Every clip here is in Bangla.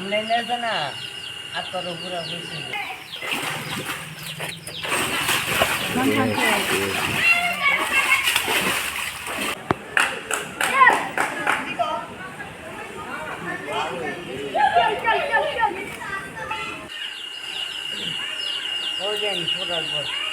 সামনে নিয়েছে না? আর তোর উপরে বুঝছি ওই দেন পুরার পর হ্যাঁ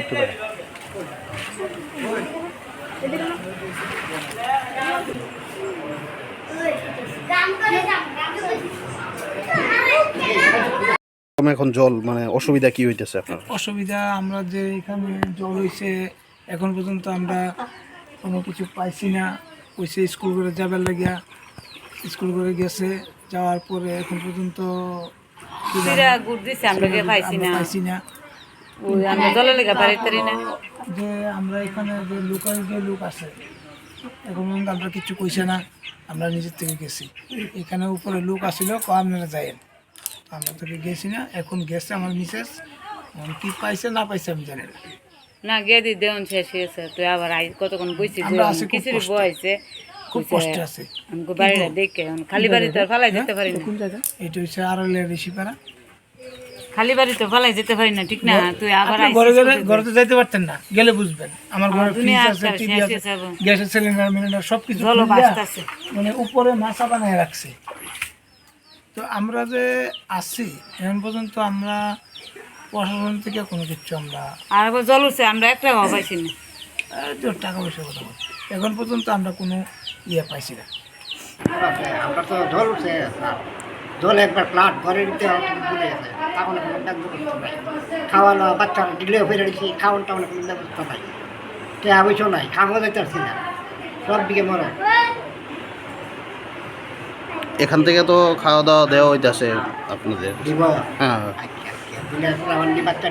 উঠতে পারে। এখন জল মানে অসুবিধা কি হইতেছে আপনার? অসুবিধা আমরা যে এখানে জল হয়েছে এখন পর্যন্ত আমরা কোনো কিছু পাইছি না। কইছে স্কুল করে যাবার লাগিয়া। স্কুল করে গেছে যাওয়ার পরে এখন পর্যন্ত পাইছি না। পাইছি না। ওই আমরা জলে লেগে পারি না। যে আমরা এখানে যে লোকাল যে লোক আছে এখন আমরা কিছু কইছে না আমরা নিজের থেকে গেছি। এখানে উপরে লোক আসিল ক আপনারা যাইয়েন? আমরা থেকে গেছি না এখন গেছে আমার মিসেস। কি পাইছে না পাইছে আমি জানি না। না গিয়ে দি দেউন শেষ হয়েছে। তুই আবার আই কতক্ষণ বইছি আমরা আছি খুব খিচুড়ি বয়েছে খুব কষ্টে আছে। বাড়িটা দেখে খালি বাড়ি তো আর ফালাই যেতে পারি না এটা হচ্ছে আরলের ঋষিপাড়া। খালি বাড়ি তো ফালাই যেতে পারি না ঠিক না? তুই আবার ঘরে গেলে ঘরে তো যাইতে পারতেন না গেলে বুঝবেন। আমার ঘরে ফ্রিজ আছে টিভি আছে গ্যাসের সিলিন্ডার মিলিন্ডার সব কিছু মানে উপরে মাছা বানায় রাখছে। তো আমরা যে আসছি এখন পর্যন্ত আমরা প্রশাসন থেকে কোনো কিছু আমরা আর জল উঠছে আমরা একটা পাইছি না। টাকা পয়সা কথা বলছি। এখন পর্যন্ত আমরা কোনো ইয়ে পাইছি না। আমরা তো ঢোল উঠছে একবার প্লাট ঘরে দিতে ভুলে গেছে তখন কোনো ব্যবস্থা নাই খাওয়ানো বাচ্চারা দিলেও ফিরে দিচ্ছি খাওয়ান টাওয়ান কোনো ব্যবস্থা নাই। তো নাই খাওয়া যেতে পারছি না সব দিকে মরো এখান থেকে তো খাওয়া দাওয়া দেওয়া হইতেছে আপনাদের। হ্যাঁ। আচ্ছা আচ্ছা বাচ্চা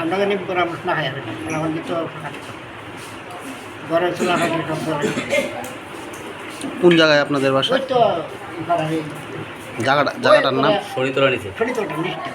আমরা জানি খাই চুলা খাই সব কোন জায়গায় আপনাদের বাসা? জায়গাটা জায়গাটার নাম? শরীর তোলা নিচে। নিচে।